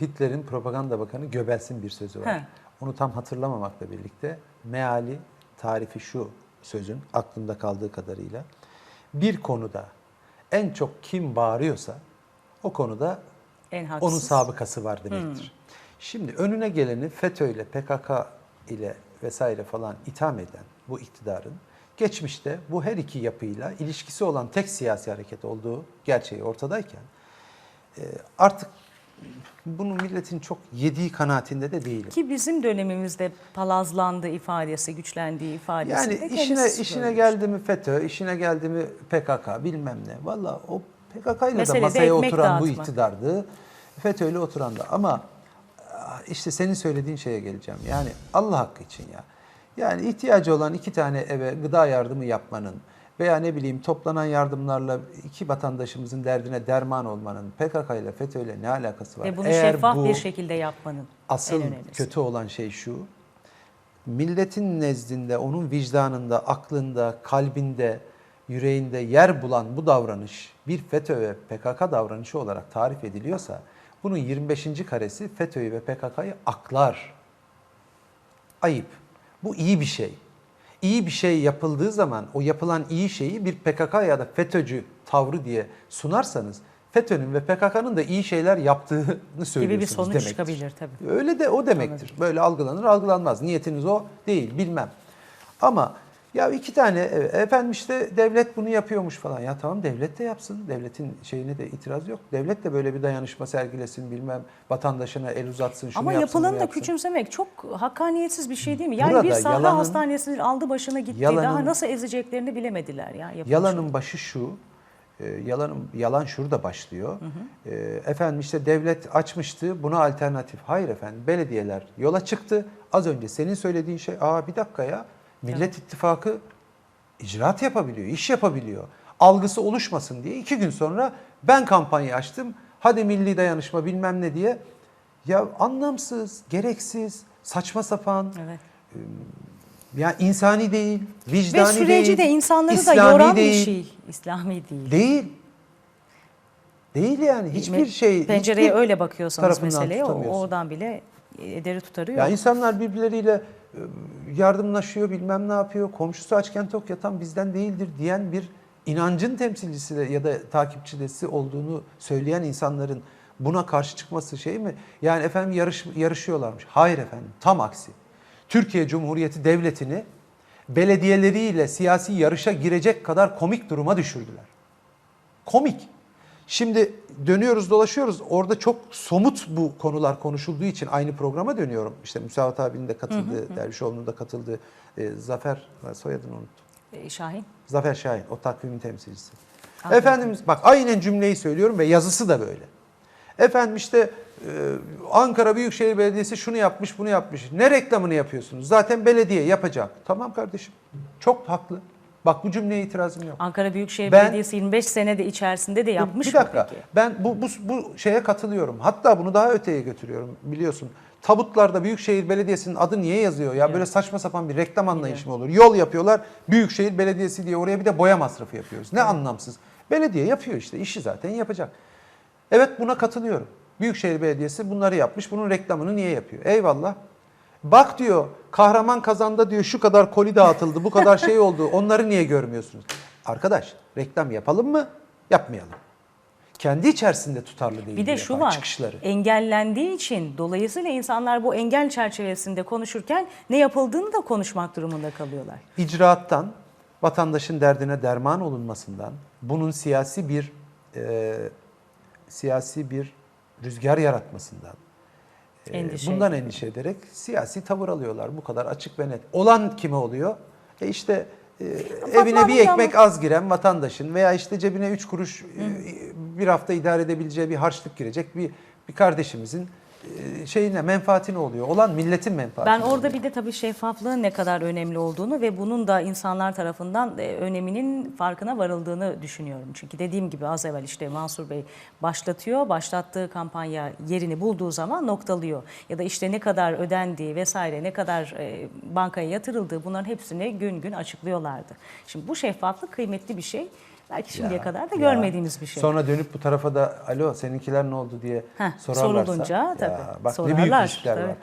Hitler'in propaganda bakanı Göbels'in bir sözü var. He. Onu tam hatırlamamakla birlikte meali, tarifi şu sözün aklımda kaldığı kadarıyla. Bir konuda en çok kim bağırıyorsa o konuda En haksız. onun sabıkası var demektir. Şimdi önüne geleni FETÖ ile PKK ile vesaire falan itham eden bu iktidarın geçmişte bu her iki yapıyla ilişkisi olan tek siyasi hareket olduğu gerçeği ortadayken e, artık bunu milletin çok yediği kanaatinde de değilim. Ki bizim dönemimizde palazlandı ifadesi, güçlendiği ifadesi Yani işine işine geldi mi FETÖ, işine geldi mi PKK bilmem ne. Valla o PKK ile de masaya oturan bu dağıtmak. iktidardı. FETÖ ile oturan da ama ah, işte senin söylediğin şeye geleceğim. Yani Allah hakkı için ya. Yani ihtiyacı olan iki tane eve gıda yardımı yapmanın veya ne bileyim toplanan yardımlarla iki vatandaşımızın derdine derman olmanın PKK ile FETÖ ile ne alakası var? Ve bunu Eğer şeffaf bu- bir şekilde yapmanın Asıl kötü olan şey şu. Milletin nezdinde, onun vicdanında, aklında, kalbinde, yüreğinde yer bulan bu davranış bir FETÖ ve PKK davranışı olarak tarif ediliyorsa bunun 25. karesi FETÖ'yü ve PKK'yı aklar. Ayıp. Bu iyi bir şey. İyi bir şey yapıldığı zaman o yapılan iyi şeyi bir PKK ya da FETÖ'cü tavrı diye sunarsanız FETÖ'nün ve PKK'nın da iyi şeyler yaptığını söylüyorsunuz gibi bir sonuç demektir. çıkabilir tabii. Öyle de o demektir. Böyle algılanır algılanmaz. Niyetiniz o değil bilmem. Ama ya iki tane e, efendim işte devlet bunu yapıyormuş falan. Ya tamam devlet de yapsın. Devletin şeyine de itiraz yok. Devlet de böyle bir dayanışma sergilesin bilmem vatandaşına el uzatsın şunu Ama yapsın yapılanı da yapsın. küçümsemek çok hakkaniyetsiz bir şey değil mi? Yani Burada bir sahra yalanın- aldı başına gitti. yalanın- Daha nasıl ezeceklerini bilemediler ya. Yalanın başı şu. e, Yalanın yalan şurada başlıyor. E, efendim işte devlet açmıştı buna alternatif. Hayır efendim belediyeler yola çıktı. Az önce senin söylediğin şey aa bir dakika ya Millet İttifakı icraat yapabiliyor, iş yapabiliyor. Algısı oluşmasın diye iki gün sonra ben kampanya açtım. Hadi milli dayanışma bilmem ne diye. Ya anlamsız, gereksiz, saçma sapan, Evet. ya insani değil, vicdani Ve süreci değil, de insanları da İslami yoran değil. bir şey. İslami değil. Değil. Değil yani hiçbir şey. Pencereye hiçbir öyle bakıyorsanız meseleye o- oradan bile ederi tutarı yok. Ya insanlar birbirleriyle e, yardımlaşıyor, bilmem ne yapıyor. Komşusu açken tok yatan bizden değildir diyen bir inancın temsilcisi de ya da takipçisi olduğunu söyleyen insanların buna karşı çıkması şey mi? Yani efendim yarış, yarışıyorlarmış. Hayır efendim tam aksi. Türkiye Cumhuriyeti Devleti'ni belediyeleriyle siyasi yarışa girecek kadar komik duruma düşürdüler. Komik. Şimdi dönüyoruz dolaşıyoruz. Orada çok somut bu konular konuşulduğu için aynı programa dönüyorum. İşte Müsavat abinin de katıldığı, Dervişoğlu'nun da katıldığı e, Zafer, soyadını unuttum. Ee, Şahin. Zafer Şahin, o takvimin temsilcisi. Anladım. Efendimiz bak aynen cümleyi söylüyorum ve yazısı da böyle. Efendim işte e, Ankara Büyükşehir Belediyesi şunu yapmış, bunu yapmış. Ne reklamını yapıyorsunuz? Zaten belediye yapacak. Tamam kardeşim. Çok haklı. Bak bu cümleye itirazım yok. Ankara Büyükşehir Ben- Belediyesi 25 senede içerisinde de yapmış bir dakika. mı peki? Ben bu, bu bu şeye katılıyorum. Hatta bunu daha öteye götürüyorum biliyorsun. Tabutlarda Büyükşehir Belediyesi'nin adı niye yazıyor ya? Böyle saçma sapan bir reklam anlayışı mı olur? Yol yapıyorlar. Büyükşehir Belediyesi diye oraya bir de boya masrafı yapıyoruz. Ne anlamsız. Belediye yapıyor işte. işi zaten yapacak. Evet buna katılıyorum. Büyükşehir Belediyesi bunları yapmış. Bunun reklamını niye yapıyor? Eyvallah. Bak diyor kahraman kazanda diyor şu kadar koli dağıtıldı, bu kadar şey oldu. Onları niye görmüyorsunuz? Arkadaş reklam yapalım mı? Yapmayalım. Kendi içerisinde tutarlı değil. Bir de şu var. Çıkışları. Engellendiği için dolayısıyla insanlar bu engel çerçevesinde konuşurken ne yapıldığını da konuşmak durumunda kalıyorlar. İcraattan, vatandaşın derdine derman olunmasından, bunun siyasi bir e, siyasi bir rüzgar yaratmasından, Endişe bundan ediyor. endişe ederek siyasi tavır alıyorlar. Bu kadar açık ve net. Olan kime oluyor? E işte e, evine bir ekmek az giren vatandaşın veya işte cebine üç kuruş e, bir hafta idare edebileceği bir harçlık girecek bir bir kardeşimizin şeyine menfaatine oluyor. Olan milletin menfaatine Ben orada oluyor. bir de tabii şeffaflığın ne kadar önemli olduğunu ve bunun da insanlar tarafından e, öneminin farkına varıldığını düşünüyorum. Çünkü dediğim gibi az evvel işte Mansur Bey başlatıyor, başlattığı kampanya yerini bulduğu zaman noktalıyor. Ya da işte ne kadar ödendiği vesaire, ne kadar e, bankaya yatırıldığı bunların hepsini gün gün açıklıyorlardı. Şimdi bu şeffaflık kıymetli bir şey. Belki şimdiye Ya, kadar da ya. görmediğimiz bir şey. Sonra dönüp bu tarafa da alo seninkiler ne oldu diye Heh, sorarlarsa. sorulunca tabii, bak ne büyük sorarlar, riskler tabii. var.